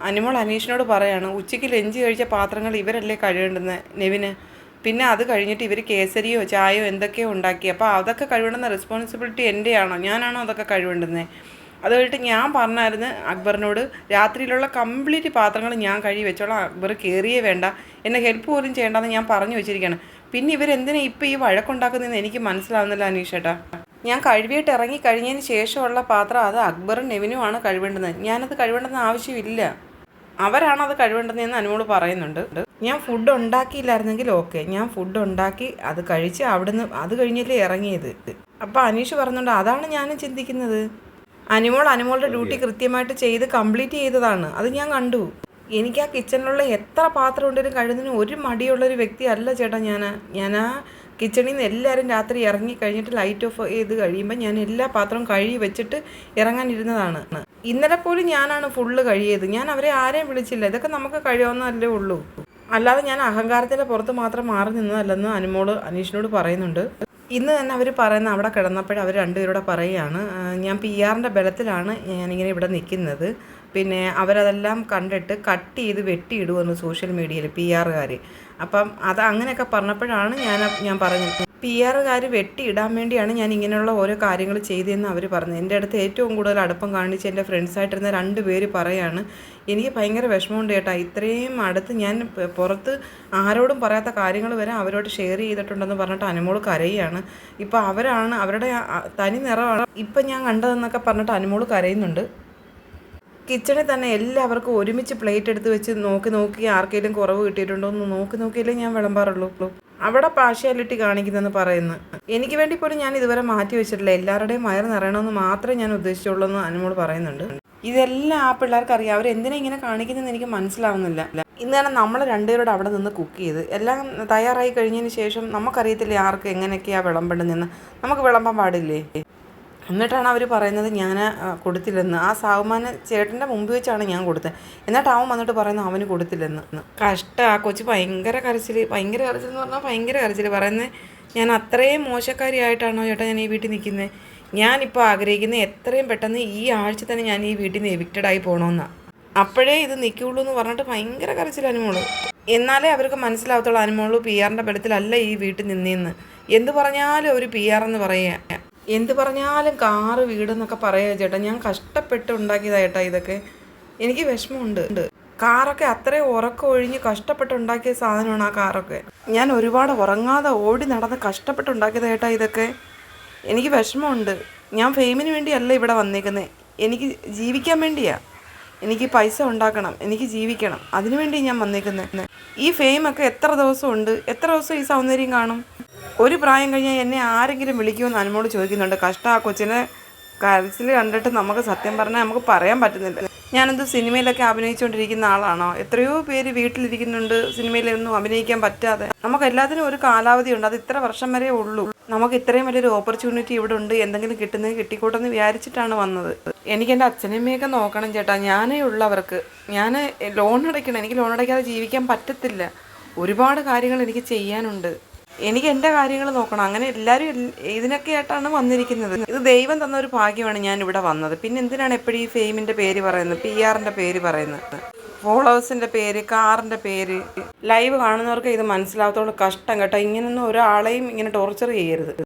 അനിമോൾ അനീഷിനോട് പറയാണ് ഉച്ചയ്ക്ക് ലഞ്ച് കഴിച്ച പാത്രങ്ങൾ ഇവരല്ലേ കഴുകേണ്ടെന്ന്? നെവിന്? പിന്നെ അത് കഴിഞ്ഞിട്ട് ഇവർ കേസരിയോ ചായയോ എന്തൊക്കെയോ ഉണ്ടാക്കി. അപ്പോൾ അതൊക്കെ കഴുകേണ്ടുന്ന റെസ്പോൺസിബിലിറ്റി എന്റെയാണോ ഞാനാണോ അതൊക്കെ കഴുകേണ്ടുന്നത് അത് കഴിഞ്ഞിട്ട് ഞാൻ പറഞ്ഞായിരുന്നു അക്ബറിനോട് രാത്രിയിലുള്ള കംപ്ലീറ്റ് പാത്രങ്ങൾ ഞാൻ കഴുകി വെച്ചോളാം. അക്ബർ കയറിയേ വേണ്ട. എന്നെ ഹെൽപ്പ് പോലും ചെയ്യേണ്ടെന്ന് ഞാൻ പറഞ്ഞു വെച്ചിരിക്കുകയാണ് പിന്നെ ഇവരെന്തിനാ ഇപ്പോൾ ഈ വഴക്കുണ്ടാക്കുന്നതെന്ന് എനിക്ക് മനസ്സിലാവുന്നില്ല അനീഷേട്ടാ. ഞാൻ കഴുകിയിട്ട് ഇറങ്ങി കഴിഞ്ഞതിന് ശേഷമുള്ള പാത്രം അത് അക്ബറും നെവിനുമാണ് കഴുകേണ്ടത് ഞാനത് കഴുകേണ്ടെന്ന് ആവശ്യമില്ല. അവരാണ് അത് കഴിവേണ്ടതെന്ന് അനുമോൾ പറയുന്നുണ്ട്. ഞാൻ ഫുഡ് ഉണ്ടാക്കിയില്ലായിരുന്നെങ്കിൽ ഓക്കെ ഞാൻ ഫുഡ് ഉണ്ടാക്കി അത് കഴിച്ച് അവിടുന്ന് അത് കഴിഞ്ഞല്ലേ ഇറങ്ങിയത്. അപ്പോൾ അനീഷ് പറഞ്ഞുകൊണ്ട് അതാണ് ഞാനും ചിന്തിക്കുന്നത്. അനുമോൾ അനുമോളുടെ ഡ്യൂട്ടി കൃത്യമായിട്ട് ചെയ്ത് കംപ്ലീറ്റ് ചെയ്തതാണ്. അത് ഞാൻ കണ്ടു. എനിക്ക് ആ കിച്ചണിലുള്ള എത്ര പാത്രം ഉണ്ടെങ്കിലും കഴിയുന്നതിന് ഒരു മടിയുള്ളൊരു വ്യക്തി അല്ല ചേട്ടാ ഞാൻ ഞാൻ ആ കിച്ചണിൽ നിന്ന് എല്ലാവരും രാത്രി ഇറങ്ങി കഴിഞ്ഞിട്ട് ലൈറ്റ് ഓഫ് ചെയ്ത് കഴിയുമ്പോൾ ഞാൻ എല്ലാ പാത്രവും കഴുകി വെച്ചിട്ട് ഇറങ്ങാനിരുന്നതാണ് ഇന്നലെ പോലും ഞാനാണ് ഫുള്ള് കഴിയത് ഞാൻ അവരെ ആരെയും വിളിച്ചില്ല. ഇതൊക്കെ നമുക്ക് കഴിയാവുന്നതല്ലേ ഉള്ളൂ. അല്ലാതെ ഞാൻ അഹങ്കാരത്തിന്റെ പുറത്ത് മാത്രം മാറി നിന്നതല്ലെന്ന് അനുമോൾ അനീഷിനോട് പറയുന്നുണ്ട്. ഇന്ന് തന്നെ അവർ പറയുന്ന അവിടെ കിടന്നപ്പോൾ അവർ രണ്ടുപേരോടെ പറയുകയാണ് ഞാൻ പി ആറിന്റെ ബലത്തിലാണ് ഞാനിങ്ങനെ ഇവിടെ നിൽക്കുന്നത്. പിന്നെ അവരതെല്ലാം കണ്ടിട്ട് കട്ട് ചെയ്ത് വെട്ടിയിടുമെന്ന് സോഷ്യൽ മീഡിയയിൽ പി ആറുകാർ അപ്പം അത് അങ്ങനെയൊക്കെ പറഞ്ഞപ്പോഴാണ് ഞാൻ ഞാൻ പറഞ്ഞത് പി ആറുകാർ വെട്ടിയിടാൻ വേണ്ടിയാണ് ഞാൻ ഇങ്ങനെയുള്ള ഓരോ കാര്യങ്ങൾ ചെയ്തതെന്ന് അവർ പറഞ്ഞു എന്റെ അടുത്ത് ഏറ്റവും കൂടുതൽ അടുപ്പം കാണിച്ച് എന്റെ ഫ്രണ്ട്സായിട്ടിരുന്ന രണ്ട് പേര് പറയാണ് എനിക്ക് ഭയങ്കര വിഷമമുണ്ട് ചേട്ടാ. ഇത്രയും അടുത്ത് ഞാൻ പുറത്ത് ആരോടും പറയാത്ത കാര്യങ്ങൾ വരെ അവരോട് ഷെയർ ചെയ്തിട്ടുണ്ടെന്ന് പറഞ്ഞിട്ട് അനുമോൾ കരയുകയാണ് ഇപ്പോൾ അവരാണ് അവരുടെ തനി നിറമാണ് ഇപ്പം ഞാൻ കണ്ടതെന്നൊക്കെ പറഞ്ഞിട്ട് അനുമോൾ കരയുന്നുണ്ട്. കിച്ചണിൽ തന്നെ എല്ലാവർക്കും ഒരുമിച്ച് പ്ലേറ്റ് എടുത്ത് വെച്ച് നോക്കി നോക്കി ആർക്കെങ്കിലും കുറവ് കിട്ടിയിട്ടുണ്ടോ എന്ന് നോക്കി നോക്കിയില്ലേ ഞാൻ വിളമ്പാറുള്ളൂ. അവിടെ പാർഷ്യാലിറ്റി കാണിക്കുന്നതെന്ന് പറയുന്നു. എനിക്ക് വേണ്ടി പോലും ഞാൻ ഇതുവരെ മാറ്റി വെച്ചിട്ടില്ല. എല്ലാവരുടെയും വയറ് നിറയണമെന്ന് മാത്രമേ ഞാൻ ഉദ്ദേശിച്ചുള്ളൂ എന്ന് അനുമോട് പറയുന്നുണ്ട്. ഇതെല്ലാം ആ പിള്ളേർക്ക് അറിയാം. അവരെന്തിനാ ഇങ്ങനെ കാണിക്കുന്നതെന്ന് എനിക്ക് മനസ്സിലാവുന്നില്ല. ഇന്ന് തന്നെ നമ്മൾ രണ്ടുപേരോട് അവിടെ നിന്ന് കുക്ക് ചെയ്ത് എല്ലാം തയ്യാറായി കഴിഞ്ഞതിന് ശേഷം നമുക്കറിയത്തില്ലേ ആർക്ക് എങ്ങനെയൊക്കെയാണ് വിളമ്പേണ്ടതെന്ന് നമുക്ക് വിളമ്പാൻ പാടില്ലേ? എന്നിട്ടാണ് അവർ പറയുന്നത് ഞാൻ കൊടുത്തില്ലെന്ന്. ആ സാവുമാന് ചേട്ടന്റെ മുമ്പ് വെച്ചാണ് ഞാൻ കൊടുത്തത് എന്നിട്ട് അവൻ വന്നിട്ട് പറയുന്നത് അവന് കൊടുത്തില്ലെന്ന്. കഷ്ട. ആ കൊച്ചു ഭയങ്കര കരച്ചിൽ ഭയങ്കര കരച്ചിൽ എന്ന് പറഞ്ഞാൽ ഭയങ്കര കരച്ചിൽ പറയുന്നത് ഞാൻ അത്രയും മോശക്കാരിയായിട്ടാണോ ചേട്ടാ ഞാൻ ഈ വീട്ടിൽ നിൽക്കുന്നത് ഞാനിപ്പോൾ ആഗ്രഹിക്കുന്നത് എത്രയും പെട്ടെന്ന് ഈ ആഴ്ച തന്നെ ഞാൻ ഈ വീട്ടിൽ നിന്ന് എവിക്റ്റഡ് ആയി പോകണമെന്നാണ് അപ്പോഴേ ഇത് നിൽക്കുള്ളൂ എന്ന് പറഞ്ഞിട്ട് ഭയങ്കര കരച്ചിൽ അനുമോൾ. എന്നാലേ അവർക്ക് മനസ്സിലാവത്തുള്ളൂ അനുമോൾ പി ആറിന്റെ ബലത്തിലല്ല ഈ വീട്ടിൽ നിന്നേന്ന്. എന്ത് പറഞ്ഞാലും ഒരു പി ആർ എന്ന് പറയുക. എന്ത് പറഞ്ഞാലും കാറ് വീടെന്നൊക്കെ പറയുക ചേട്ടാ. ഞാൻ കഷ്ടപ്പെട്ട് ഉണ്ടാക്കിയതാ ചേട്ടാ ഇതൊക്കെ. എനിക്ക് വിഷമമുണ്ട്. കാറൊക്കെ അത്രയും ഉറക്കം ഒഴിഞ്ഞ് കഷ്ടപ്പെട്ട് ഉണ്ടാക്കിയ സാധനമാണ് ആ കാറൊക്കെ. ഞാൻ ഒരുപാട് ഉറങ്ങാതെ ഓടി നടന്ന് കഷ്ടപ്പെട്ട് ഉണ്ടാക്കിയതാ ചേട്ടാ ഇതൊക്കെ. എനിക്ക് വിഷമമുണ്ട്. ഞാൻ ഫെയിമിന് വേണ്ടിയല്ല ഇവിടെ വന്നേക്കുന്നത് എനിക്ക് ജീവിക്കാൻ വേണ്ടിയാ. എനിക്ക് പൈസ ഉണ്ടാക്കണം. എനിക്ക് ജീവിക്കണം. അതിനുവേണ്ടി ഞാൻ വന്നേക്കുന്നത് ഈ ഫെയിമൊക്കെ എത്ര ദിവസമുണ്ട്? എത്ര ദിവസം ഈ സൗന്ദര്യം കാണും? ഒരു പ്രായം കഴിഞ്ഞാൽ എന്നെ ആരെങ്കിലും വിളിക്കുമെന്ന് അനുമോട് ചോദിക്കുന്നുണ്ട്. കഷ്ട ആ കൊച്ചിനെ കരച്ചിൽ കണ്ടിട്ട് നമുക്ക് സത്യം പറഞ്ഞാൽ നമുക്ക് പറയാൻ പറ്റുന്നില്ല. ഞാനെന്ത് സിനിമയിലൊക്കെ അഭിനയിച്ചുകൊണ്ടിരിക്കുന്ന ആളാണോ? എത്രയോ പേര് വീട്ടിലിരിക്കുന്നുണ്ട്. സിനിമയിലൊന്നും അഭിനയിക്കാൻ പറ്റാതെ. നമുക്ക് എല്ലാത്തിനും ഒരു കാലാവധി ഉണ്ട്. അത് ഇത്ര വർഷം വരെ ഉള്ളൂ. നമുക്ക് ഇത്രയും വലിയൊരു ഓപ്പർച്യൂണിറ്റി ഇവിടെ ഉണ്ട്. എന്തെങ്കിലും കിട്ടുന്നത് കിട്ടിക്കോട്ടെന്ന് വിചാരിച്ചിട്ടാണ് വന്നത്. എനിക്ക് എന്റെ അച്ഛനമ്മയൊക്കെ നോക്കണം ചേട്ടാ. ഞാനേ ഉള്ളവർക്ക് ഞാൻ ലോൺ അടയ്ക്കണം. എനിക്ക് ലോൺ അടയ്ക്കാതെ ജീവിക്കാൻ പറ്റത്തില്ല. ഒരുപാട് കാര്യങ്ങൾ എനിക്ക് ചെയ്യാനുണ്ട്. എനിക്ക് എന്റെ കാര്യങ്ങൾ നോക്കണം. അങ്ങനെ എല്ലാവരും ഇതിനൊക്കെ ആയിട്ടാണ് വന്നിരിക്കുന്നത്. ഇത് ദൈവം തന്ന ഒരു ഭാഗ്യമാണ് ഞാൻ ഇവിടെ വന്നത്. പിന്നെ എന്തിനാണ് എപ്പോഴും ഈ ഫെയിമിന്റെ പേര് പറയുന്നത്? പി ആറിന്റെ പേര് പറയുന്നത്. ഫോളോവേഴ്സിന്റെ പേര് കാറിന്റെ പേര്. ലൈവ് കാണുന്നവർക്ക് ഇത് മനസ്സിലാവത്തോളം കഷ്ടം കേട്ടോ. ഇങ്ങനൊന്നും ഒരാളെയും ഇങ്ങനെ ടോർച്ചർ ചെയ്യരുത്.